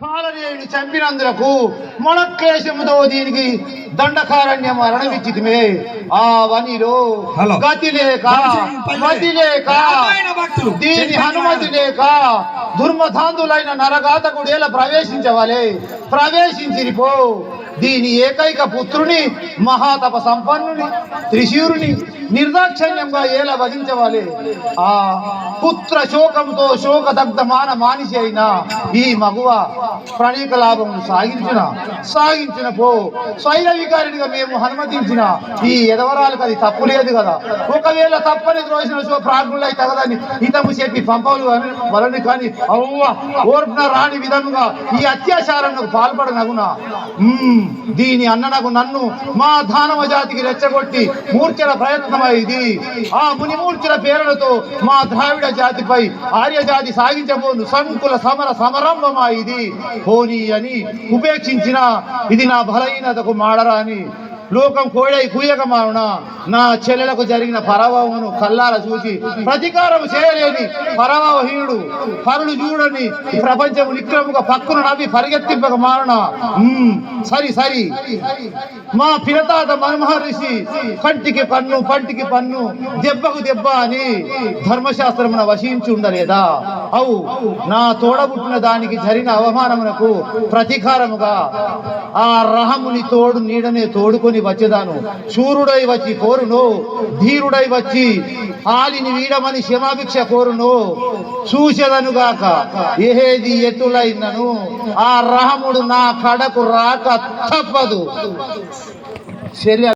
కాలనేయుని చంపినందులకు మొనక్లేశముతో దీనికి దండకారణ్యం అరణవిచ్చితిమే ఆ వనిలో. గతి లేక. మతి లేక. దీని హనుమతి లేక దుర్మధాంతులైన నరగాతకుడేలా ప్రవేశించవలే ప్రవేశించిరిపో దీని ఏకైక పుత్రుని మహాతప సంపన్నుని త్రిశూరుని నిర్దాక్షణ్యంగా ఏలా వధించవాలి. ఆ పుత్ర శోకంతో శోక దగ్ధమాన మానిసి అయిన ఈ మగువ ప్రణీక లాభం సాగించిన సాగించిన పో. స్వైర వికారినిగా మేము అనుమతించిన ఈ ఎదవరాలకు అది తప్పు లేదు కదా. ఒకవేళ తప్పని ద్రోసిన సో అయితే తగదని ఇతము చెప్పి పంపలు వలని కానీ అవ్వ ఓర్పున రాని విధముగా ఈ అత్యాచారంకు పాల్పడనగునా? మ్మ్. దీని అన్ననకు నన్ను మా దానవ జాతికి రెచ్చగొట్టి మూర్చల ప్రయత్నమైది. ఆ ముని మూర్చల పేరులతో మా ద్రావిడ జాతిపై ఆర్య జాతి సాగించబోను సంకుల సమర సమరంభమా ఇది పోనీ అని ఉపేక్షించిన ఇది నా బలహీనతకు మాడరాని లోకం కోడై కూయక మారున. నా చెల్లెలకు జరిగిన పరభవమును కల్లార చూసి ప్రతీకారం చేయలేని పరభవహీనుడు పరుడు చూడని ప్రపంచం ప్రపంచము నిక్రముగా పక్కున నవ్వి పరిగెత్తింపక మారున. సరి సరి. మా పినతాత మన్మహర్షి కంటికి పన్ను పంటికి పన్ను దెబ్బకు దెబ్బ అని ధర్మశాస్త్రమున వశించి ఉండలేదా అవు నా తోడబుట్టిన దానికి జరిగిన అవమానమునకు ప్రతీకారముగా ఆ రహముని తోడు నీడనే తోడుకొని వచ్చేదాను. శూరుడై వచ్చి కోరును ధీరుడై వచ్చి ఆలిని వీడమని క్షమాభిక్ష కోరును. చూసేదనుగాక ఏది ఎటులైనను ఆ రహముడు నా కడకు రాక తప్పదు. శరీర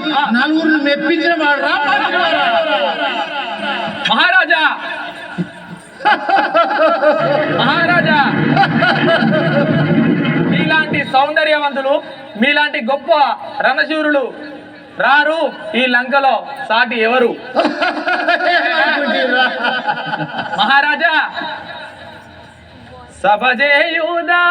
ఓడించి నలుగురిని మెప్పించిన వాడు మహారాజా. మహారాజా. మీలాంటి సౌందర్యవంతులు మీలాంటి గొప్ప రణశూరులు రారు ఈ లంకలో. సాటి ఎవరు? మహారాజా. సభజేయుదా